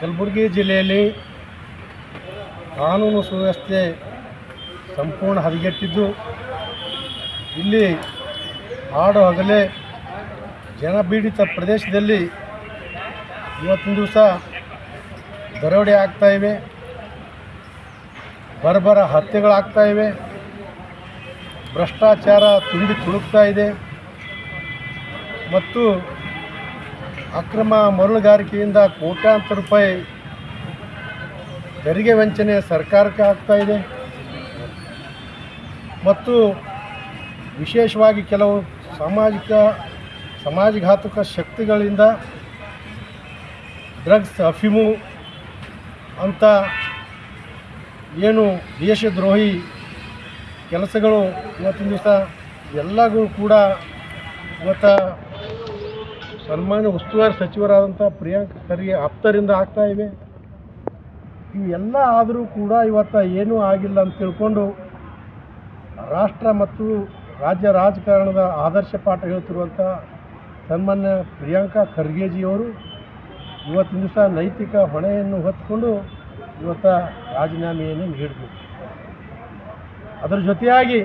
ಕಲಬುರಗಿ ಜಿಲ್ಲೆಯಲ್ಲಿ ಕಾನೂನು ಸುವ್ಯವಸ್ಥೆ ಸಂಪೂರ್ಣ ಹದಗೆಟ್ಟಿದ್ದು, ಇಲ್ಲಿ ಹಾಡು ಹಗಲೇ ಜನಪೀಡಿತ ಪ್ರದೇಶದಲ್ಲಿ ಇವತ್ತಿನ ದಿವಸ ದರೋಡೆ ಆಗ್ತಾ ಇವೆ, ಬರಬರ ಹತ್ಯೆಗಳಾಗ್ತಾ ಇವೆ, ಭ್ರಷ್ಟಾಚಾರ ತುಂಬಿ ತುಳುಕ್ತಾ ಇದೆ. ಮತ್ತು ಅಕ್ರಮ ಮರಳುಗಾರಿಕೆಯಿಂದ ಕೋಟ್ಯಾಂತರ ರೂಪಾಯಿ ತೆರಿಗೆ ವಂಚನೆ ಸರ್ಕಾರಕ್ಕೆ ಆಗ್ತಾ ಇದೆ. ಮತ್ತು ವಿಶೇಷವಾಗಿ ಕೆಲವು ಸಾಮಾಜಿಕ, ಸಮಾಜಘಾತಕ ಶಕ್ತಿಗಳಿಂದ ಡ್ರಗ್ಸ್ ಅಫಿಮು ಅಂತ ಏನು ದೇಶದ್ರೋಹಿ ಕೆಲಸಗಳು ಇವತ್ತಿನ ದಿವಸ ಎಲ್ಲಗೂ ಕೂಡ ಇವತ್ತು ಸನ್ಮಾನ್ಯ ಉಸ್ತುವಾರಿ ಸಚಿವರಾದಂಥ ಪ್ರಿಯಾಂಕ್ ಖರ್ಗೆ ಆಪ್ತರಿಂದ ಆಗ್ತಾ ಇವೆ. ಇವೆಲ್ಲ ಆದರೂ ಕೂಡ ಇವತ್ತು ಏನೂ ಆಗಿಲ್ಲ ಅಂತ ತಿಳ್ಕೊಂಡು ರಾಷ್ಟ್ರ ಮತ್ತು ರಾಜ್ಯ ರಾಜಕಾರಣದ ಆದರ್ಶ ಪಾಠ ಹೇಳ್ತಿರುವಂಥ ಸನ್ಮಾನ್ಯ ಪ್ರಿಯಾಂಕಾ ಖರ್ಗೆಜಿಯವರು ಇವತ್ತಿನ ದಿವಸ ನೈತಿಕ ಹೊಣೆಯನ್ನು ಹೊತ್ಕೊಂಡು ಇವತ್ತು ರಾಜೀನಾಮೆಯನ್ನು ನೀಡಬೇಕು ಅದರ ಜೊತೆಯಾಗಿ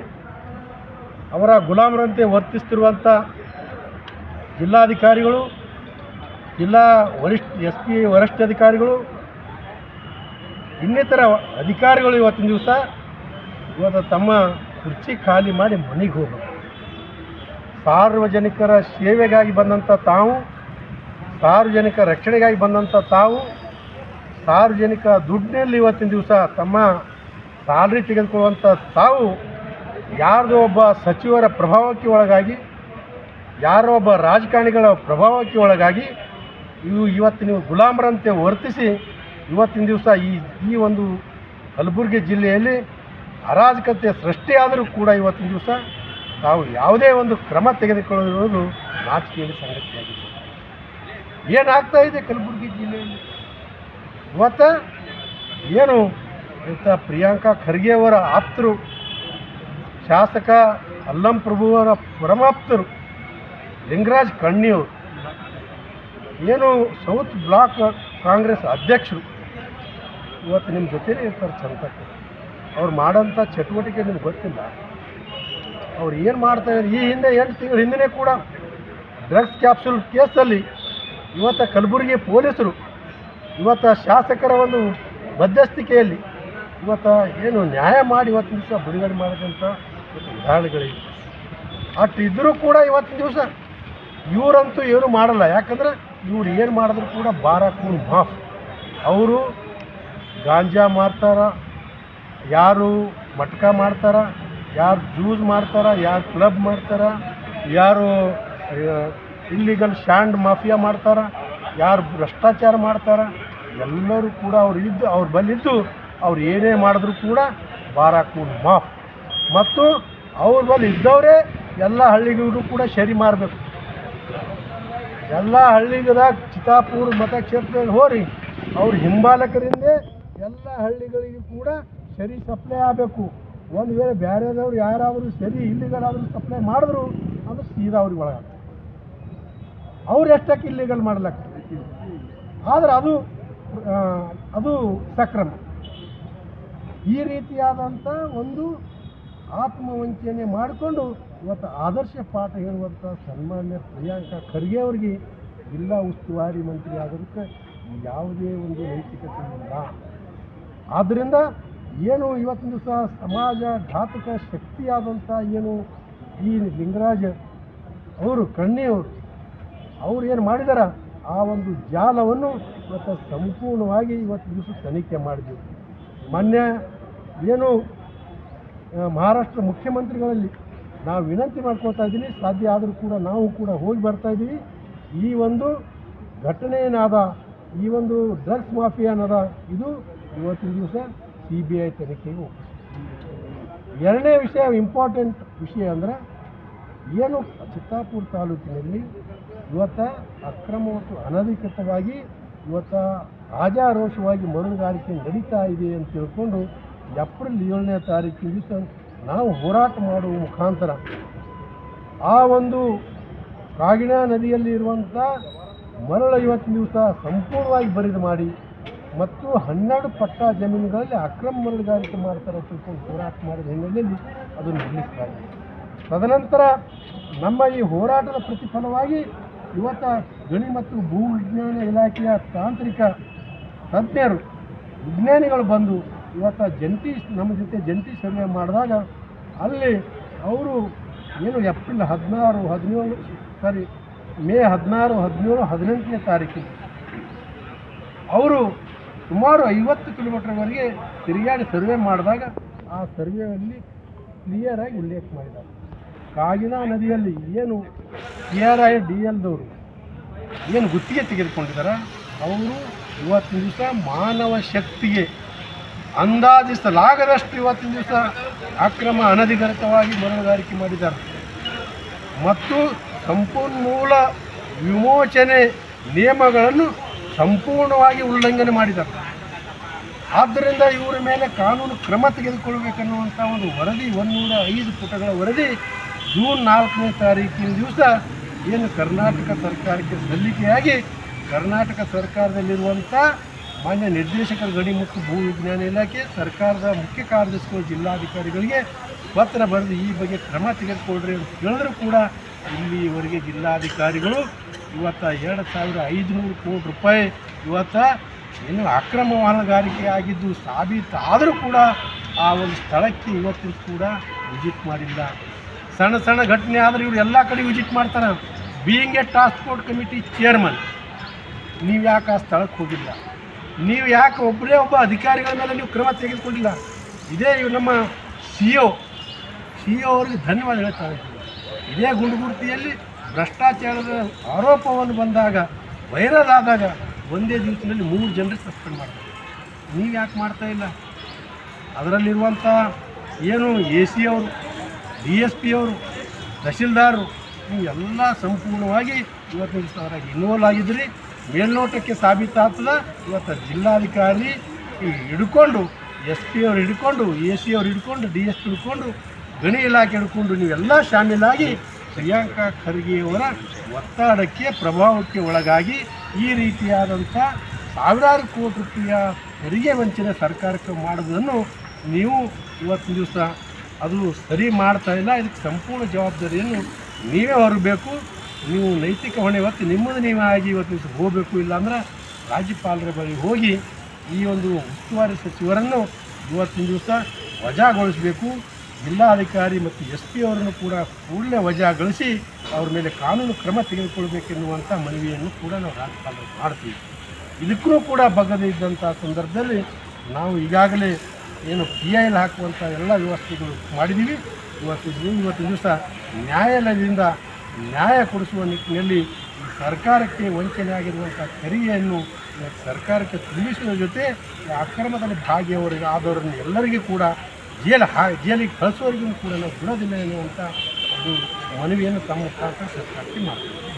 ಅವರ ಗುಲಾಮರಂತೆ ವರ್ತಿಸ್ತಿರುವಂಥ ಜಿಲ್ಲಾಧಿಕಾರಿಗಳು, ಜಿಲ್ಲಾ ವರಿಷ್ಠ ಎಸ್ ಪಿ ವರಿಷ್ಠಾಧಿಕಾರಿಗಳು ಇನ್ನಿತರ ಅಧಿಕಾರಿಗಳು ಇವತ್ತಿನ ದಿವಸ ಇವತ್ತು ತಮ್ಮ ಕುರ್ಚಿ ಖಾಲಿ ಮಾಡಿ ಮನೆಗೆ ಹೋಗಬೇಕು. ಸಾರ್ವಜನಿಕರ ಸೇವೆಗಾಗಿ ಬಂದಂಥ ತಾವು, ಸಾರ್ವಜನಿಕ ರಕ್ಷಣೆಗಾಗಿ ಬಂದಂಥ ತಾವು, ಸಾರ್ವಜನಿಕ ದುಡ್ಡಿನಲ್ಲಿ ಇವತ್ತಿನ ದಿವಸ ತಮ್ಮ ಸ್ಯಾಲ್ರಿ ತೆಗೆದುಕೊಳ್ಳುವಂಥ ತಾವು, ಯಾರ್ದೋ ಒಬ್ಬ ಸಚಿವರ ಪ್ರಭಾವಕ್ಕೆ ಒಳಗಾಗಿ ಯಾರೋ ಒಬ್ಬ ರಾಜಕಾರಣಿಗಳ ಪ್ರಭಾವಕ್ಕೆ ಒಳಗಾಗಿ ಇವು ಇವತ್ತು ನೀವು ಗುಲಾಮರಂತೆ ವರ್ತಿಸಿ ಇವತ್ತಿನ ದಿವಸ ಈ ಈ ಒಂದು ಕಲಬುರಗಿ ಜಿಲ್ಲೆಯಲ್ಲಿ ಅರಾಜಕತೆ ಸೃಷ್ಟಿಯಾದರೂ ಕೂಡ ಇವತ್ತಿನ ದಿವಸ ತಾವು ಯಾವುದೇ ಒಂದು ಕ್ರಮ ತೆಗೆದುಕೊಳ್ಳಿರುವುದು ರಾಜಕೀಯ ಸಂಗತಿಯಾಗಿದೆ. ಏನಾಗ್ತಾ ಇದೆ ಕಲಬುರಗಿ ಜಿಲ್ಲೆಯಲ್ಲಿ? ಇವತ್ತು ಏನು ಇಂಥ ಪ್ರಿಯಾಂಕಾ ಖರ್ಗೆ ಅವರ ಆಪ್ತರು, ಶಾಸಕ ಅಲ್ಲಂ ಪ್ರಭುವರ ಪರಮಾಪ್ತರು ಲಿಂಗರಾಜ್ ಕಣ್ಣಿಯವರು ಏನು ಸೌತ್ ಬ್ಲಾಕ್ ಕಾಂಗ್ರೆಸ್ ಅಧ್ಯಕ್ಷರು. ಇವತ್ತು ನಿಮ್ಮ ಜೊತೆನೇ ಇರ್ತಾರೆ ಚಂದಕ್ಕೆ ಅವ್ರು ಮಾಡೋಂಥ ಚಟುವಟಿಕೆ ನಿಮ್ಗೆ ಗೊತ್ತಿಲ್ಲ. ಅವ್ರು ಏನು ಮಾಡ್ತಾ ಇದ್ದಾರೆ ಈ ಹಿಂದೆ ಎಂಟು ತಿಂಗಳ ಹಿಂದೆ ಕೂಡ ಡ್ರಗ್ಸ್ ಕ್ಯಾಪ್ಸುಲ್ ಕೇಸಲ್ಲಿ ಇವತ್ತು ಕಲಬುರಗಿ ಪೊಲೀಸರು ಇವತ್ತು ಶಾಸಕರ ಒಂದು ಮಧ್ಯಸ್ಥಿಕೆಯಲ್ಲಿ ಇವತ್ತು ಏನು ನ್ಯಾಯ ಮಾಡಿ ಇವತ್ತಿನ ದಿವಸ ಬಿಡುಗಡೆ ಮಾಡಿದಂಥ ಉದಾಹರಣೆಗಳಿವೆ. ಅಷ್ಟು ಇದ್ದರೂ ಕೂಡ ಇವತ್ತಿನ ದಿವಸ ಇವರಂತೂ ಏನು ಮಾಡಲ್ಲ. ಯಾಕಂದ್ರೆ ಇವ್ರು ಏನು ಮಾಡಿದ್ರು ಕೂಡ ಬಾರ ಕೂನ್ ಮಾಫ್. ಅವರು ಗಾಂಜಾ ಮಾರ್ತಾರ, ಯಾರು ಮಟ್ಕ ಮಾಡ್ತಾರ ಯಾರು ಜ್ಯೂಸ್ ಮಾಡ್ತಾರ ಯಾರು ಕ್ಲಬ್ ಮಾಡ್ತಾರ ಯಾರು ಇಲ್ಲಿಗಲ್ ಶ್ಯಾಂಡ್ ಮಾಫಿಯಾ ಮಾಡ್ತಾರ ಯಾರು ಭ್ರಷ್ಟಾಚಾರ ಮಾಡ್ತಾರ ಎಲ್ಲರೂ ಕೂಡ ಅವ್ರು ಇದ್ದು, ಅವ್ರು ಬಲ್ಲಿದ್ದು ಅವ್ರು ಏನೇ ಮಾಡಿದ್ರು ಕೂಡ ಬಾರ ಕೂನ್ ಮಾಫ್. ಮತ್ತು ಅವ್ರ ಬಳಿ ಇದ್ದವರೇ ಎಲ್ಲ ಹಳ್ಳಿಗಳಿಗೂ ಕೂಡ ಸರಿ ಮಾರಬೇಕು. ಎಲ್ಲ ಹಳ್ಳಿಗದಾಗ ಚಿತಾಪುರ ಮತಕ್ಷೇತ್ರದಲ್ಲಿ ಹೋರಿ, ಅವ್ರ ಹಿಂಬಾಲಕರಿಂದ ಎಲ್ಲ ಹಳ್ಳಿಗಳಿಗೂ ಕೂಡ ಸರಿ ಸಪ್ಲೈ ಆಗಬೇಕು. ಒಂದು ವೇಳೆ ಬೇರೆದವ್ರು ಯಾರಾದರೂ ಸರಿ ಇಲ್ಲಿಗಲಾದರೂ ಸಪ್ಲೈ ಮಾಡಿದ್ರು, ಅದು ಸೀದಾ ಅವ್ರಿಗೆ ಒಳಗಾಗ್ತದೆ. ಅವ್ರು ಎಷ್ಟಕ್ಕೆ ಇಲ್ಲಿಗಲ್ ಮಾಡಲಕ್ಕ ಆದರೆ ಅದು ಅದು ಸಕ್ರಮ. ಈ ರೀತಿಯಾದಂಥ ಒಂದು ಆತ್ಮವಂಚನೆ ಮಾಡಿಕೊಂಡು ಇವತ್ತು ಆದರ್ಶ ಪಾಠ ಹೇಳುವಂಥ ಸನ್ಮಾನ್ಯ ಪ್ರಿಯಾಂಕ ಖರ್ಗೆ ಅವರಿಗೆ ಜಿಲ್ಲಾ ಉಸ್ತುವಾರಿ ಮಂತ್ರಿ ಆಗೋದಕ್ಕೆ ಯಾವುದೇ ಒಂದು ನೈತಿಕತೆ ಇಲ್ಲ. ಆದ್ದರಿಂದ ಏನು ಇವತ್ತಿನ ದಿವಸ ಸಮಾಜ ಘಾತಕ ಶಕ್ತಿಯಾದಂಥ ಏನು ಈ ಲಿಂಗರಾಜ ಅವರು ಕಣ್ಣಿಯವರು ಅವ್ರು ಏನು ಮಾಡಿದಾರ? ಆ ಒಂದು ಜಾಲವನ್ನು ಇವತ್ತು ಸಂಪೂರ್ಣವಾಗಿ ಇವತ್ತು ದಿವಸ ತನಿಖೆ ಮಾಡಿದ್ವಿ. ಮೊನ್ನೆ ಏನು ಮಹಾರಾಷ್ಟ್ರ ಮುಖ್ಯಮಂತ್ರಿಗಳಲ್ಲಿ ನಾವು ವಿನಂತಿ ಮಾಡ್ಕೋತಾ ಇದ್ದೀನಿ, ಸಾಧ್ಯ ಆದರೂ ಕೂಡ ನಾವು ಕೂಡ ಹೋಗಿ ಬರ್ತಾ ಇದ್ದೀವಿ. ಈ ಒಂದು ಘಟನೆ ಏನಾದ ಈ ಒಂದು ಡ್ರಗ್ಸ್ ಮಾಫಿಯಾ ಅನ್ನೋದ ಇದು ಇವತ್ತಿನ ದಿವಸ ಸಿ ಬಿ ಐ ತನಿಖೆಗೆ ಎರಡನೇ ವಿಷಯ ಇಂಪಾರ್ಟೆಂಟ್ ವಿಷಯ ಅಂದರೆ, ಏನು ಚಿತ್ತಾಪುರ ತಾಲೂಕಿನಲ್ಲಿ ಇವತ್ತ ಅಕ್ರಮ ಮತ್ತು ಅನಧಿಕೃತವಾಗಿ ಇವತ್ತ ರಾಜಾರೋಷವಾಗಿ ಮರುಗಾರಿಕೆ ನಡೀತಾ ಇದೆ ಅಂತ ತಿಳ್ಕೊಂಡು ಏಪ್ರಿಲ್ ಏಳನೇ ತಾರೀಕಿನ ದಿವಸ ನಾವು ಹೋರಾಟ ಮಾಡುವ ಮುಖಾಂತರ ಆ ಒಂದು ಕಾಗಿಣಾ ನದಿಯಲ್ಲಿ ಇರುವಂಥ ಮರಳ ಇವತ್ತಿನ ದಿವಸ ಸಂಪೂರ್ಣವಾಗಿ ಬರಿದು ಮಾಡಿ ಮತ್ತು ಹನ್ನೆರಡು ಪಟ್ಟ ಜಮೀನುಗಳಲ್ಲಿ ಅಕ್ರಮ ಮರಳುಗಾರಿಕೆ ಮಾಡ್ತಾರೆ ತಿಳ್ಕೊಂಡು ಹೋರಾಟ ಮಾಡಿದ ಹಿನ್ನೆಲೆಯಲ್ಲಿ ಅದನ್ನು ನಿಲ್ಲಿಸಲಾಗಿದೆ ತದನಂತರ ನಮ್ಮ ಈ ಹೋರಾಟದ ಪ್ರತಿಫಲವಾಗಿ ಇವತ್ತ ಗಣಿ ಮತ್ತು ಭೂ ವಿಜ್ಞಾನ ಇಲಾಖೆಯ ತಾಂತ್ರಿಕ ತಜ್ಞರು, ವಿಜ್ಞಾನಿಗಳು ಬಂದು ಇವತ್ತು ಜಂಟಿ ನಮ್ಮ ಜೊತೆ ಜಂಟಿ ಸರ್ವೆ ಮಾಡಿದಾಗ ಅಲ್ಲಿ ಅವರು ಏನು ಏಪ್ರಿಲ್ ಹದಿನಾರು, ಹದಿನೇಳು ಸಾರಿ ಮೇ ಹದಿನಾರು, ಹದಿನೇಳು, ಹದಿನೆಂಟನೇ ತಾರೀಕಿಗೆ ಅವರು ಸುಮಾರು ಐವತ್ತು ಕಿಲೋಮೀಟ್ರ್ವರೆಗೆ ತಿರುಗಾಡಿ ಸರ್ವೆ ಮಾಡಿದಾಗ ಆ ಸರ್ವೆಯಲ್ಲಿ ಕ್ಲಿಯರಾಗಿ ಉಲ್ಲೇಖ ಮಾಡಿದ್ದಾರೆ. ಕಾಗಿನಾ ನದಿಯಲ್ಲಿ ಏನು ಕೆ ಆರ್ ಐ, ಡಿ ಎಲ್ದವರು ಏನು ಗುತ್ತಿಗೆ ತೆಗೆದುಕೊಂಡಿದ್ದಾರೆ? ಅವರು ಇವತ್ತಿನ ದಿವಸ ಮಾನವ ಶಕ್ತಿಗೆ ಅಂದಾಜಿಸಲಾಗದಷ್ಟು ಇವತ್ತಿನ ದಿವಸ ಅಕ್ರಮ ಅನಧಿಕೃತವಾಗಿ ಮರಳುಗಾರಿಕೆ ಮಾಡಿದ್ದಾರೆ. ಮತ್ತು ಸಂಪನ್ಮೂಲ ವಿಮೋಚನೆ ನಿಯಮಗಳನ್ನು ಸಂಪೂರ್ಣವಾಗಿ ಉಲ್ಲಂಘನೆ ಮಾಡಿದ್ದಾರೆ. ಆದ್ದರಿಂದ ಇವರ ಮೇಲೆ ಕಾನೂನು ಕ್ರಮ ತೆಗೆದುಕೊಳ್ಬೇಕನ್ನುವಂಥ ಒಂದು ವರದಿ, ಒಂದೂರ ಐದು ಪುಟಗಳ ವರದಿ ಜೂನ್ ನಾಲ್ಕನೇ ತಾರೀಕಿನ ದಿವಸ ಏನು ಕರ್ನಾಟಕ ಸರ್ಕಾರಕ್ಕೆ ಸಲ್ಲಿಕೆಯಾಗಿ ಕರ್ನಾಟಕ ಸರ್ಕಾರದಲ್ಲಿರುವಂಥ ಮಾನ್ಯ ನಿರ್ದೇಶಕರ ಗಣಿ ಮತ್ತು ಭೂ ವಿಜ್ಞಾನ ಇಲಾಖೆ, ಸರ್ಕಾರದ ಮುಖ್ಯ ಕಾರ್ಯದರ್ಶಿಗಳು, ಜಿಲ್ಲಾಧಿಕಾರಿಗಳಿಗೆ ಪತ್ರ ಬರೆದು ಈ ಬಗ್ಗೆ ಕ್ರಮ ತೆಗೆದುಕೊಳ್ರಿ ಅಂತ ಹೇಳಿದ್ರು ಕೂಡ ಇಲ್ಲಿವರೆಗೆ ಜಿಲ್ಲಾಧಿಕಾರಿಗಳು ಇವತ್ತು ಎರಡು ಸಾವಿರ ಐದುನೂರು ಕೋಟಿ ರೂಪಾಯಿ ಇವತ್ತು ಏನು ಅಕ್ರಮ ವಾಹನಗಾರಿಕೆ ಆಗಿದ್ದು ಸಾಬೀತಾದರೂ ಕೂಡ ಆ ಒಂದು ಸ್ಥಳಕ್ಕೆ ಇವತ್ತಿನ ಕೂಡ ವಿಜಿಟ್ ಮಾಡಿಲ್ಲ. ಸಣ್ಣ ಸಣ್ಣ ಘಟನೆ ಆದರೆ ಇವರು ಎಲ್ಲ ಕಡೆ ವಿಜಿಟ್ ಮಾಡ್ತಾರೆ. Being a transport committee chairman ನೀವು ಯಾಕೆ ಆ ಸ್ಥಳಕ್ಕೆ ಹೋಗಿಲ್ಲ? ನೀವು ಯಾಕೆ ಒಬ್ಬರೇ ಒಬ್ಬ ಅಧಿಕಾರಿಗಳ ಮೇಲೆ ನೀವು ಕ್ರಮ ತೆಗೆದುಕೊಂಡಿಲ್ಲ? ಇದೇ ಇವು ನಮ್ಮ ಸಿ ಒ ಸಿ ಒ ಅವರಿಗೆ ಧನ್ಯವಾದ ಹೇಳ್ತಾ ಇದ್ದೀನಿ. ಇದೇ ಗುಂಡುಗುರ್ತಿಯಲ್ಲಿ ಭ್ರಷ್ಟಾಚಾರದ ಆರೋಪವನ್ನು ಬಂದಾಗ ವೈರಲ್ ಆದಾಗ ಒಂದೇ ದಿವಸದಲ್ಲಿ ಮೂರು ಜನರು ಸಸ್ಪೆಂಡ್ ಮಾಡ್ತಾರೆ. ನೀವು ಯಾಕೆ ಮಾಡ್ತಾ ಇಲ್ಲ? ಅದರಲ್ಲಿರುವಂಥ ಏನು ಎ ಸಿ ಅವರು ಡಿ ಎಸ್ ಪಿ ಅವರು ತಹಶೀಲ್ದಾರರು ನೀವು ಎಲ್ಲ ಸಂಪೂರ್ಣವಾಗಿ ಇವತ್ತಿನ ಸಾವಿರ ಇನ್ವಾಲ್ವ್ ಆಗಿದ್ರಿ. ಮೇಲ್ನೋಟಕ್ಕೆ ಸಾಬೀತಾಗ್ತದ ಇವತ್ತು ಜಿಲ್ಲಾಧಿಕಾರಿ ಹಿಡ್ಕೊಂಡು ಎಸ್ ಪಿ ಅವ್ರು ಹಿಡ್ಕೊಂಡು, ಎ ಸಿ ಅವ್ರು ಹಿಡ್ಕೊಂಡು, ಡಿ ಎಸ್ ಪಿ ಹಿಡ್ಕೊಂಡು, ಗಣಿ ಇಲಾಖೆ ಹಿಡ್ಕೊಂಡು ನೀವೆಲ್ಲ ಶಾಮೀಲಾಗಿ ಪ್ರಿಯಾಂಕಾ ಖರ್ಗೆಯವರ ಒತ್ತಡಕ್ಕೆ, ಪ್ರಭಾವಕ್ಕೆ ಒಳಗಾಗಿ ಈ ರೀತಿಯಾದಂಥ ಸಾವಿರಾರು ಕೋಟಿ ರೂಪಾಯಿಯ ತೆರಿಗೆ ವಂಚನೆ ಸರ್ಕಾರಕ್ಕೆ ಮಾಡೋದನ್ನು ನೀವು ಇವತ್ತಿನ ದಿವಸ ಅದು ಸರಿ ಮಾಡ್ತಾ ಇಲ್ಲ. ಇದಕ್ಕೆ ಸಂಪೂರ್ಣ ಜವಾಬ್ದಾರಿಯನ್ನು ನೀವೇ ಹೊರಬೇಕು. ನೀವು ನೈತಿಕ ಹೊಣೆ ಹೊತ್ತು ನಿಮ್ಮದು ನೀವೇ ಆಗಿ ಇವತ್ತು ದಿವಸ ಹೋಗಬೇಕು ಇಲ್ಲಾಂದ್ರೆ ರಾಜ್ಯಪಾಲರ ಬಳಿ ಹೋಗಿ ಈ ಒಂದು ಉಸ್ತುವಾರಿ ಸಚಿವರನ್ನು ಇವತ್ತಿನ ದಿವಸ ವಜಾಗೊಳಿಸಬೇಕು. ಜಿಲ್ಲಾಧಿಕಾರಿ ಮತ್ತು ಎಸ್ ಪಿ ಅವರನ್ನು ಕೂಡ ಕೂಡಲೇ ವಜಾಗೊಳಿಸಿ ಅವ್ರ ಮೇಲೆ ಕಾನೂನು ಕ್ರಮ ತೆಗೆದುಕೊಳ್ಬೇಕೆನ್ನುವಂಥ ಮನವಿಯನ್ನು ಕೂಡ ನಾವು ರಾಜ್ಯಪಾಲರು ಮಾಡ್ತೀವಿ. ಇದಕ್ಕೂ ಕೂಡ ಬಗ್ಗದೇ ಇದ್ದಂಥ ಸಂದರ್ಭದಲ್ಲಿ ನಾವು ಈಗಾಗಲೇ ಏನು ಪಿ ಐ ಎಲ್ ಹಾಕುವಂಥ ಎಲ್ಲ ವ್ಯವಸ್ಥೆಗಳು ಮಾಡಿದ್ದೀವಿ. ಇವತ್ತು ಇವತ್ತಿನ ದಿವಸ ನ್ಯಾಯಾಲಯದಿಂದ ನ್ಯಾಯ ಕೊಡಿಸುವ ನಿಟ್ಟಿನಲ್ಲಿ ಸರ್ಕಾರಕ್ಕೆ ವಂಚನೆ ಆಗಿರುವಂಥ ತೆರಿಗೆಯನ್ನು ಸರ್ಕಾರಕ್ಕೆ ತುಂಬಿಸುವ ಜೊತೆ ಅಕ್ರಮದಲ್ಲಿ ಭಾಗಿಯವರಿಗೆ ಆದವರನ್ನು ಎಲ್ಲರಿಗೂ ಕೂಡ ಜೇಲ್ ಹಾ, ಜೇಲಿಗೆ ಕಳಿಸೋರಿಗೂ ಕೂಡ ನಾವು ಬಿಡೋದಿಲ್ಲ ಎನ್ನುವಂಥ ಒಂದು ಮನವಿಯನ್ನು ತಮ್ಮ ಸರ್ಕಾರಕ್ಕೆ ಮಾಡ್ತೀವಿ.